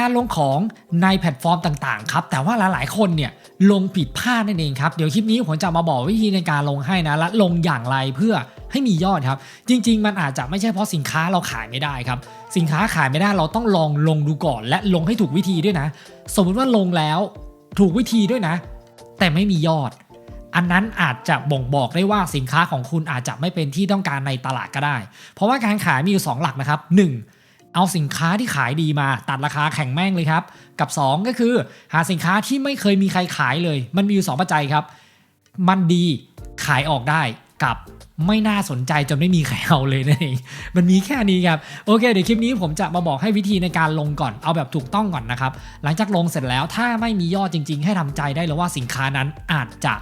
การลงของในแพลตฟอร์มต่างๆครับแต่ว่าหลายๆคนเนี่ยลงผิดพลาดนั่นเองครับเดี๋ยวคลิปนี้ผมจะมาบอกวิธีในการลงให้นะและลงอย่างไรเพื่อให้มียอดครับ จริง ๆ มันอาจจะไม่ใช่เพราะสินค้าเราขายไม่ได้ครับ สินค้าขายไม่ได้เราต้องลองลงดูก่อน และลงให้ถูกวิธีด้วยนะ สมมุติว่าลงแล้วถูกวิธีด้วยนะ แต่ไม่มียอด อันนั้นอาจจะบ่งบอกได้ว่าสินค้าของคุณอาจจะไม่เป็นที่ต้องการในตลาดก็ได้ เพราะว่าการขายมีอยู่สองหลักนะครับ 1. เอาสินค้าที่ขายดีมาตัดราคาแข่งแม่งเลยครับ กับ 2 ก็คือหาสินค้าที่ไม่เคยมีใครขายเลย มันมีอยู่สองปัจจัยครับ มันดีขายออกได้กับไม่น่าสนใจจนไม่มีใครเอาเลยนั่นเองมันมีแค่นี้ครับ โอเค เดี๋ยวคลิปนี้ผมจะมาบอกให้วิธีในการลงก่อน เอาแบบถูกต้องก่อนนะครับ หลังจากลงเสร็จแล้วถ้าไม่มียอดจริง ๆ ให้ทำใจได้เลยว่าสินค้านั้นอาจจะ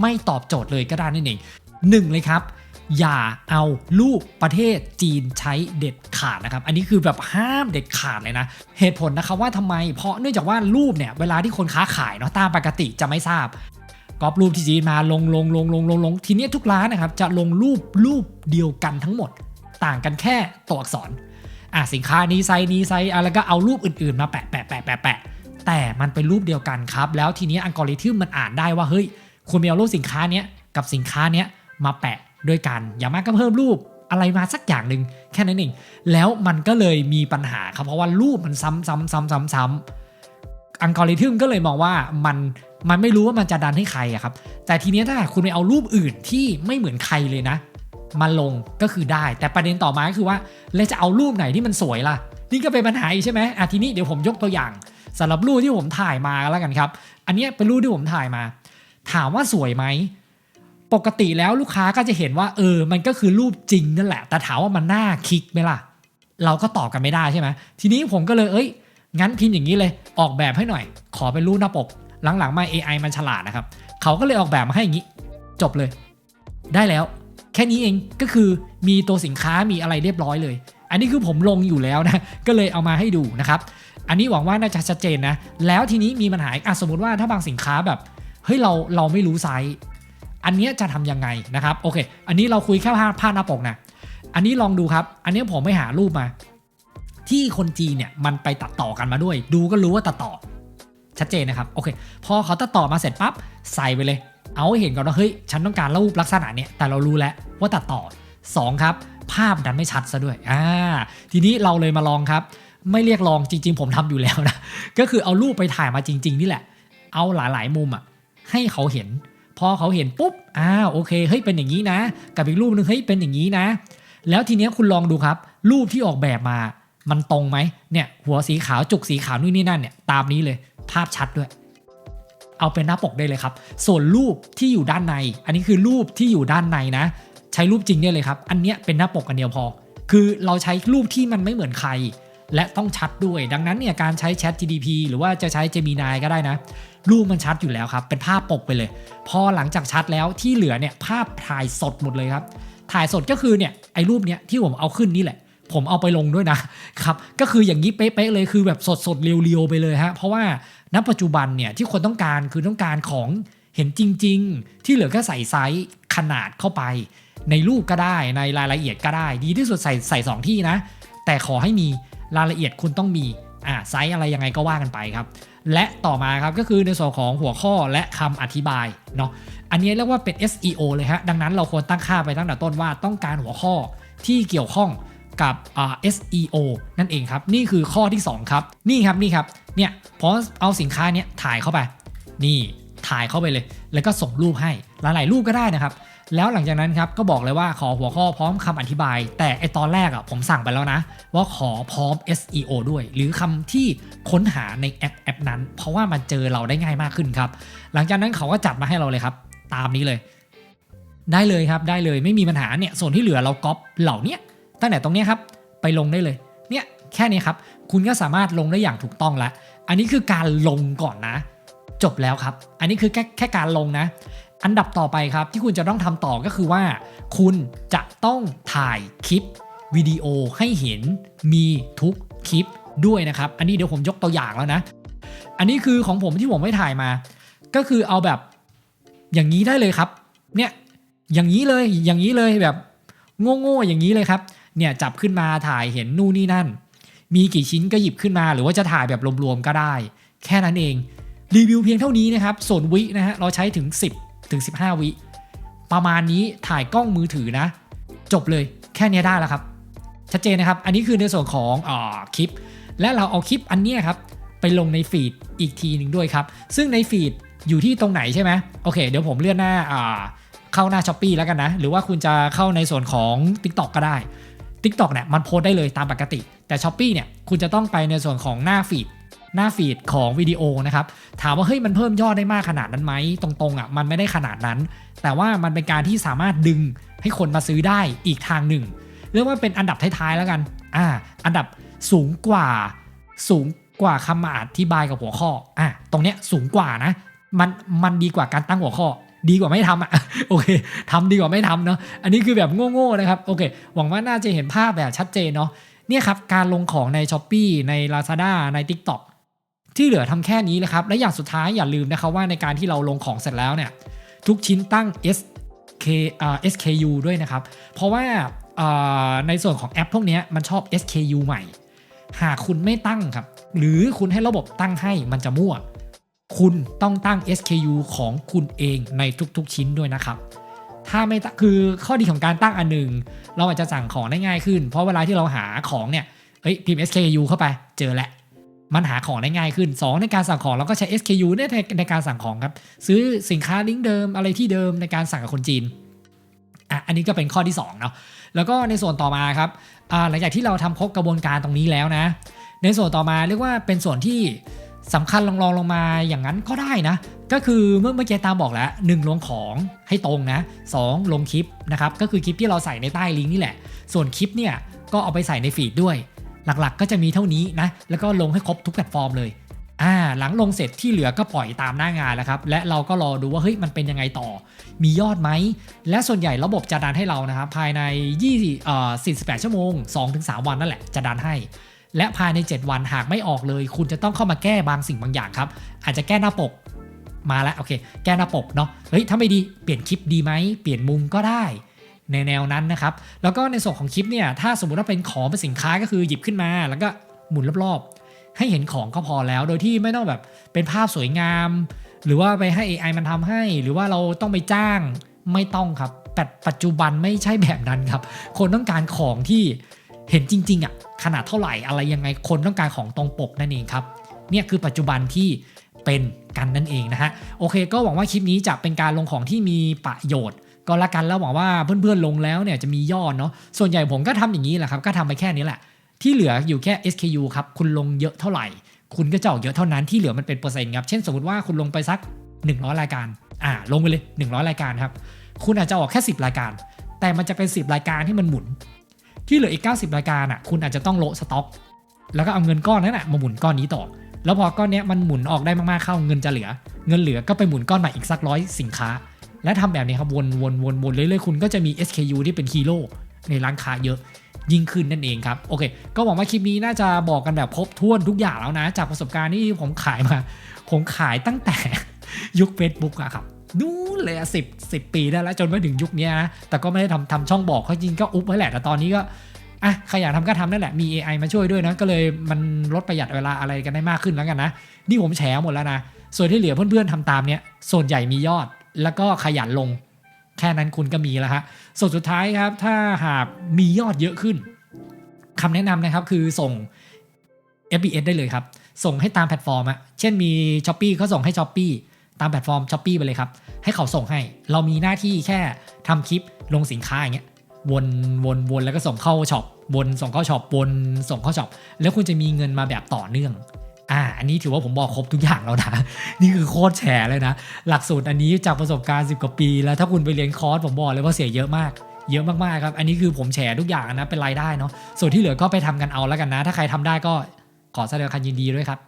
ไม่ตอบโจทย์เลยก็ได้นั่นเองหนึ่งเลยครับ อย่าเอารูปประเทศจีนใช้เด็ดขาดนะครับ อันนี้คือแบบห้ามเด็ดขาดเลยนะ เหตุผลนะครับว่าทำไม เพราะเนื่องจากว่ารูปเนี่ยเวลาที่คนค้าขายเนาะตามปกติจะไม่ทราบก๊อปรูปที่จีนมาลงลงลงลงลงลงทีนี้ทุกร้านนะครับจะลงรูปรูปเดียวกันทั้งหมด ต่างกันแค่ตัวอักษรอะสินค้านี้ไซส์นี้ไซส์อะไรก็เอารูปอื่นๆมาแปะแปะแปะแปะแปะแต่มันเป็นรูปเดียวกันครับ แล้วทีนี้อัลกอริทึมมันอ่านได้ว่าเฮ้ยคุณไปเอารูปสินค้าเนี้ยกับสินค้าเนี้ยมาแปะ ด้วยกันอย่างมากก็เพิ่มรูปอะไรมาสักอย่างหนึ่งแค่นั้นเองแล้วมันก็เลยมีปัญหาครับเพราะว่ารูปมันซ้ำซ้ำซ้ำซ้ำซ้ำอัลกอริทึมก็เลยมองว่ามันมันไม่รู้ว่ามันจะดันให้ใครอะครับ แต่ทีนี้ถ้าคุณไปเอารูปอื่นที่ไม่เหมือนใครเลยนะมาลงก็คือได้ แต่ประเด็นต่อมาก็คือว่าแล้วจะเอารูปไหนที่มันสวยล่ะ นี่ก็เป็นปัญหาอีกใช่ไหมอะทีนี้เดี๋ยวผมยกตัวอย่างสำหรับรูปที่ผมถ่ายมาแล้วกันครับ อันนี้เป็นรูปที่ผมถ่ายมา ถามว่าสวยไหม ปกติแล้วลูกค้าก็จะเห็นว่าเออ มันก็คือรูปจริงนั่นแหละ แต่ถามว่ามันน่าคลิกไหมล่ะ เราก็ตอบกันไม่ได้ใช่ไหมทีนี้ผมก็เลยเอ้ย งั้นพิมพ์อย่างนี้เลย ออกแบบให้หน่อย ขอเป็นรูปหน้าปก หลังๆ มา AI มันฉลาดนะครับ เขาก็เลยออกแบบมาให้อย่างนี้ จบเลย ได้แล้ว แค่นี้เอง ก็คือมีตัวสินค้ามีอะไรเรียบร้อยเลย อันนี้คือผมลงอยู่แล้วนะ ก็เลยเอามาให้ดูนะครับ อันนี้หวังว่าน่าจะชัดเจนนะ แล้วทีนี้มีปัญหาอะสมมติว่าถ้าบางสินค้าแบบ เฮ้ยเราเราไม่รู้ไซส์ อันนี้จะทำยังไงนะครับโอเค อันนี้เราคุยแค่ภาพภาหน้าปกนะอันนี้ลองดูครับ อันนี้ผมไปหารูปมา ที่คนจีนเนี่ยมันไปตัดต่อกันมาด้วย ดูก็รู้ว่าตัดต่อ ชัดเจนนะครับโอเค พอเขาตัดต่อมาเสร็จปั๊บใส่ไปเลย เอาให้เห็นก่อนว่าเฮ้ยฉันต้องการรูปลักษณะเนี่ยแต่เรารู้แล้วว่าตัดต่อสองครับ ภาพดันไม่ชัดซะด้วยอ่าทีนี้เราเลยมาลองครับ ไม่เรียกลองจริง ๆ ผมทำอยู่แล้วนะก็คือเอารูปไปถ่ายมาจริง ๆ นี่แหละ เอาหลายๆมุมอะให้เขาเห็น พอเขาเห็นปุ๊บอ้าวโอเคเฮ้ยเป็นอย่างนี้นะ กับอีกรูปหนึงเฮ้ยเป็นอย่างนี้นะ แล้วทีเนี้ยคุณลองดูครับ รูปที่ออกแบบมา มันตรงไหมเนี่ยหัวสีขาวจุกสีขาวนู่นนี่นั่นเนี่ยตามนี้เลยภาพชัดด้วย เอาเป็นหน้าปกได้เลยครับ ส่วนรูปที่อยู่ด้านใน อันนี้คือรูปที่อยู่ด้านในนะ ใช้รูปจริงเนี่ยเลยครับ อันเนี้ยเป็นหน้าปกอันเดียวพอ คือเราใช้รูปที่มันไม่เหมือนใคร และต้องชัดด้วย ดังนั้นเนี่ยการใช้ Chat GDP หรือว่าจะใช้ Gemini ก็ได้นะ รูปมันชัดอยู่แล้วครับ เป็นภาพปกไปเลย พอหลังจากชัดแล้วที่เหลือเนี่ยภาพถ่ายสดหมดเลยครับ ถ่ายสดก็คือเนี่ยไอ้รูปเนี้ยที่ผมเอาขึ้นนี่แหละ ผมเอาไปลงด้วยนะครับก็คืออย่างนี้เป๊ะๆเลยคือแบบสดๆเรียวๆไปเลยฮะเพราะว่าณปัจจุบันเนี่ยที่คนต้องการคือต้องการของเห็นจริง ๆ ที่เหลือก็ใส่ไซส์ขนาดเข้าไป ในรูปก็ได้ในรายละเอียดก็ได้ ดีที่สุดใส่ใส่สองที่นะ แต่ขอให้มี รายละเอียดคุณต้องมีอ่าไซส์อะไรยังไงก็ว่ากันไปครับ และต่อมาครับก็คือในส่วนของหัวข้อและคำอธิบายเนาะอันนี้เรียกว่าเป็น SEO เลยฮะดังนั้นเราควรตั้งค่าไปตั้งแต่ต้นว่าต้องการหัวข้อที่เกี่ยวข้องกับอ่า SEO นั่นเองครับ นี่คือข้อที่ 2 ครับ นี่ครับนี่ครับเนี่ยพอเอาสินค้าเนี้ยถ่ายเข้าไป นี่ถ่ายเข้าไปเลย แล้วก็ส่งรูปให้หลายๆรูปก็ได้นะครับ แล้วหลังจากนั้นครับก็บอกเลยว่าขอหัวข้อพร้อมคำอธิบาย แต่ไอตอนแรกอะผมสั่งไปแล้วนะ ว่าขอพร้อม SEO ด้วย หรือคำที่ค้นหาในแอปแอปนั้น เพราะว่ามันเจอเราได้ง่ายมากขึ้นครับ หลังจากนั้นเขาก็จัดมาให้เราเลยครับ ตามนี้เลย ได้เลยครับได้เลยไม่มีปัญหาเนี่ยส่วนที่เหลือเราก๊อปเหล่านี้ตั้งแต่ตรงนี้ครับไปลงได้เลยเนี่ยแค่นี้ครับคุณก็สามารถลงได้อย่างถูกต้องล้วอันนี้คือการลงก่อนนะ จบแล้วครับ อันนี้คือแค่แค่การลงนะ อันดับต่อไปครับที่คุณจะต้องทำต่อก็คือว่า คุณจะต้องถ่ายคลิปวิดีโอให้เห็นมีทุกคลิปด้วยนะครับ อันนี้เดี๋ยวผมยกตัวอย่างแล้วนะ อันนี้คือของผมที่ผมไม่ถ่ายมา ก็คือเอาแบบอย่างนี้ได้เลยครับ เนี่ยอย่างนี้เลยอย่างนี้เลยแบบโง่ๆอย่างนี้เลยครับ เนี่ยจับขึ้นมาถ่ายเห็นนู่นนี่นั่น มีกี่ชิ้นก็หยิบขึ้นมา หรือว่าจะถ่ายแบบรวมๆก็ได้ แค่นั้นเองรีวิวเพียงเท่านี้นะครับส่วนวินะฮะเราใช้ถึง 10 ถึง 15 วิ ประมาณนี้ถ่ายกล้องมือถือนะ จบเลยแค่นี้ได้แล้วครับ ชัดเจนนะครับ อันนี้คือในส่วนของอาคลิป และเราเอาคลิปอันนี้ครับ ไปลงในฟีดอีกทีหนึ่งด้วยครับ ซึ่งในฟีดอยู่ที่ตรงไหนใช่ไหมโอเค เดี๋ยวผมเลื่อนหน้าอ่าเข้าหน้า s h อ p e e แล้วกันนะ หรือว่าคุณจะเข้าในส่วนของ TikTok ก็ได้ TikTok เนี่ยมันโพสได้เลยตามปกติ แต่ s h อ p e e เนี่ยคุณจะต้องไปในส่วนของหน้าฟีด หน้าฟีดของวิดีโอนะครับถามว่าเฮ้ยมันเพิ่มยอดได้มากขนาดนั้นไหมตรงๆอะมันไม่ได้ขนาดนั้น แต่ว่ามันเป็นการที่สามารถดึงให้คนมาซื้อได้อีกทางหนึ่ง เรียกว่าเป็นอันดับท้ายๆแล้วกันอ่าอันดับสูงกว่าสูงกว่าคำอธิบายกับหัวข้ออะตรงเนี้ยสูงกว่านะมันมันดีกว่าการตั้งหัวข้อ ดีกว่าไม่ทำอะโอเคทำดีกว่าไม่ทำเนาะอันนี้คือแบบโง่ๆนะครับโอเค หวังว่าน่าจะเห็นภาพแบบชัดเจนเนาะเนี่ยครับการลงของใน s h อ p e e ใน Lazada ใน TikTok ที่เหลือทำแค่นี้เลยครับ และอย่างสุดท้ายอย่าลืมนะครับว่าในการที่เราลงของเสร็จแล้วเนี่ยทุกชิ้นตั้ง SK SKU ด้วยนะครับ เพราะว่าในส่วนของแอปพวกนี้มันชอบ SKU ใหม่ หากคุณไม่ตั้งครับ หรือคุณให้ระบบตั้งให้มันจะมั่ว คุณต้องตั้ง SKU ของคุณเองในทุกๆ ชิ้นด้วยนะครับ ถ้าไม่คือข้อดีของการตั้งอันหนึ่ง เราอาจจะสั่งของได้ง่ายขึ้น เพราะเวลาที่เราหาของเนี่ยเอ้ยพิมพ์ SKU เข้าไปเจอแหละ มันหาของได้ง่ายขึ้น 2 ในการสั่งของเราก็ใช้ SKU เนี่ยในในการสั่งของครับ ซื้อสินค้าลิงก์เดิมอะไรที่เดิมในการสั่งกับคนจีนอะอันนี้ก็เป็นข้อที่2เนาะแล้วก็ในส่วนต่อมาครับหลังจากที่เราทำครบกระบวนการตรงนี้แล้วนะ ในส่วนต่อมาเรียกว่าเป็นส่วนที่สำคัญลองลองลงมาอย่างนั้นก็ได้นะ ก็คือเมื่อเมื่อกี้ตามบอกแล้วหนึ่งลงของให้ตรงนะสองลงคลิปนะครับก็คือคลิปที่เราใส่ในใต้ลิงก์นี่แหละ ส่วนคลิปเนี่ยก็เอาไปใส่ในฟีดด้วย หลักๆ ก็จะมีเท่านี้นะ แล้วก็ลงให้ครบทุกแพลตฟอร์มเลยอ่าหลังลงเสร็จที่เหลือก็ปล่อยตามหน้างานแล้วครับ และเราก็รอดูว่าเฮ้ยมันเป็นยังไงต่อ มียอดไหม และส่วนใหญ่ระบบจะดันให้เรานะครับ ภายใน20เอ่อ48 ชั่วโมง 2-3 วันนั่นแหละจะดันให้ และภายใน 7 วันหากไม่ออกเลย คุณจะต้องเข้ามาแก้บางสิ่งบางอย่างครับ อาจจะแก้หน้าปกมาแล้วโอเค แก้หน้าปกเนาะเฮ้ยถ้าไม่ดีเปลี่ยนคลิปดีไหมเปลี่ยนมุมก็ได้ ในแนวนั้นนะครับ แล้วก็ในส่วนของคลิปเนี่ยถ้าสมมติว่าเป็นของเป็นสินค้าก็คือหยิบขึ้นมา แล้วก็หมุนรอบๆ ให้เห็นของก็พอแล้ว โดยที่ไม่ต้องแบบเป็นภาพสวยงาม หรือว่าไปให้ AI มันทำให้ หรือว่าเราต้องไปจ้างไม่ต้องครับแต่ปัจจุบันไม่ใช่แบบนั้นครับ คนต้องการของที่เห็นจริงๆอะขนาดเท่าไหร่อะไรยังไงคนต้องการของตรงปกนั่นเองครับเนี่ยคือปัจจุบันที่เป็นกันนั่นเองนะฮะโอเค ก็หวังว่าคลิปนี้จะเป็นการลงของที่มีประโยชน์ ก็ล้วกันแล้วหวังว่าเพื่อนๆลงแล้วเนี่ยจะมียอดเนาะส่วนใหญ่ผมก็ทำอย่างนี้แหละครับก็ทำไปแค่นี้แหละ ที่เหลืออยู่แค่ SKU ครับคุณลงเยอะเท่าไหร่ คุณก็จะออกเยอะเท่านั้นที่เหลือมันเป็นเปอร์เซ็นต์ครับเช่นสมมติว่าคุณลงไปสัก 100 รายการอ่าลงไปเลย 100 รายการครับคุณอาจจะออกแค่ 10 รายการ แต่มันจะเป็น 10 รายการที่มันหมุน ที่เหลืออีก 90 รายการอะคุณอาจจะต้องโละสต็อก แล้วก็เอาเงินก้อนนั้นอะมาหมุนก้อนนี้ต่อ แล้วพอก้อนเนี้ยมันหมุนออกได้มากๆเข้าเงินจะเหลือ เงินเหลือก็ไปหมุนก้อนใหม่อีกสักร้อยสินค้า และทำแบบนี้ครับวนวนวนวนเรื่อยๆคุณก็จะมี SKU ที่เป็นฮีโร่ในร้านค้าเยอะยิ่งขึ้นนั่นเองครับ โอเค ก็หวังว่าคลิปนี้น่าจะบอกกันแบบครบถ้วนทุกอย่างแล้วนะ จากประสบการณ์ที่ผมขายมา ผมขายตั้งแต่ยุค Facebook อะครับนู่นเลยสิบสิบปีได้แล้วจนมาถึงยุคนี้นะแต่ก็ไม่ได้ทำทำช่องบอกเขาจริงก็อุ๊บไว้แหละแต่ตอนนี้ก็อะใครอยากทำก็ทำนั่นแหละมี AI มาช่วยด้วยนะ ก็เลยมันลดประหยัดเวลาอะไรกันได้มากขึ้นแล้วกันนะนี่ผมแฉหมดแล้วนะส่วนที่เหลือเพื่อนๆทำตามเนี้ยส่วนใหญ่มียอด แล้วก็ขยันลง แค่นั้นคุณก็มีแล้วฮะส่วนสุดท้ายครับ ถ้าหากมียอดเยอะขึ้นคำแนะนำนะครับคือส่ง FBS ได้เลยครับ ส่งให้ตามแพลตฟอร์มอะเช่นมี s h อ p e e เขาส่งให้ s h อ p e e ตามแพลตฟอร์ม s h อ p e e ไปเลยครับ ให้เขาส่งให้ เรามีหน้าที่แค่ทำคลิปลงสินค้าอย่างเงี้ยวนวนวนแล้วก็ส่งเข้าช็อปวนส่งเข้าช็อปวนส่งเข้าช็อปแล้วคุณจะมีเงินมาแบบต่อเนื่อง อ่า อันนี้ถือว่าผมบอกครบทุกอย่างแล้วนะ นี่คือโคตรแฉเลยนะ หลักสูตรอันนี้จากประสบการณ์10กว่าปี แล้วถ้าคุณไปเรียนคอร์สผมบอกเลยว่าเสียเยอะมาก เยอะมากๆครับ อันนี้คือผมแชร์ทุกอย่างนะ เป็นรายได้เนาะ ส่วนที่เหลือก็ไปทำกันเอาแล้วกันนะ ถ้าใครทำได้ก็ขอแสดงความยินดีด้วยครับ